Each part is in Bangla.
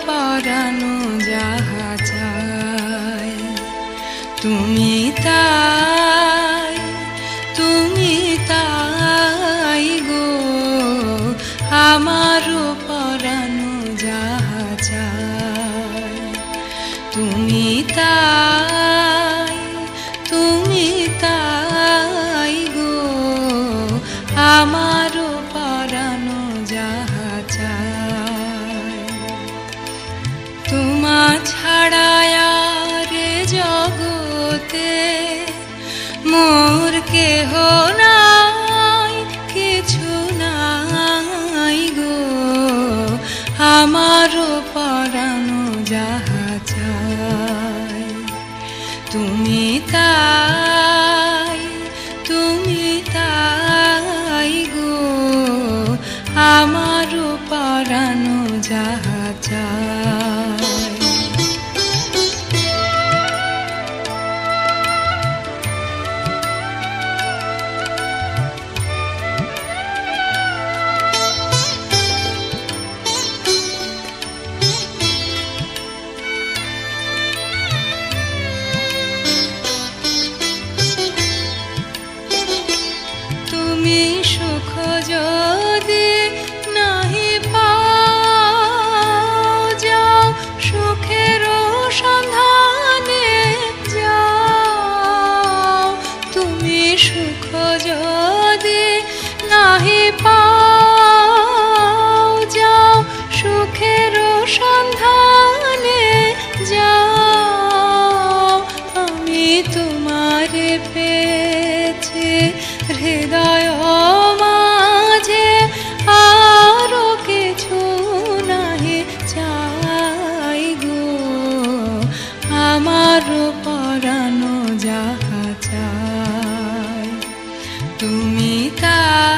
পরানো যাহা চায় তুমি তাই তুমি তাই সুখ যদি নাহি পাও, যাও সুখের সন্ধানে যাও। আমি তোমারে পেয়েছি হৃদয় মাঝে, আরও কিছু নাহি চাই গো। আমার পরানো যাহা চাই তুমি তাই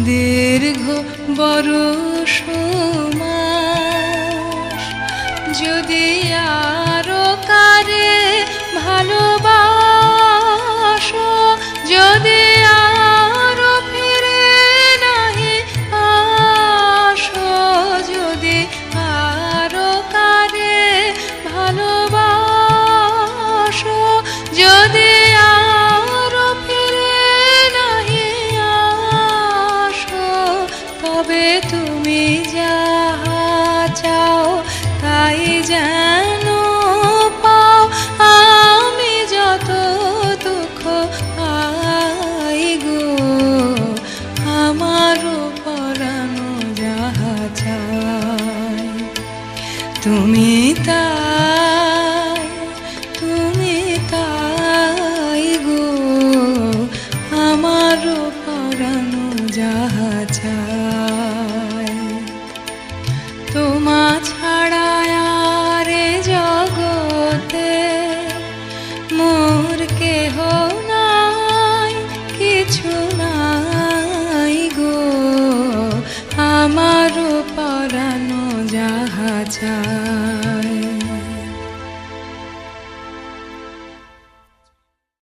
দীর্ঘ বড় মাস যদি তুমি যাহা চাও তাই যেন পাও আমি যত দুঃখ পাই গো। আমার পরানো যাহা চাই, তুমি তাই পরানো যাহা চায়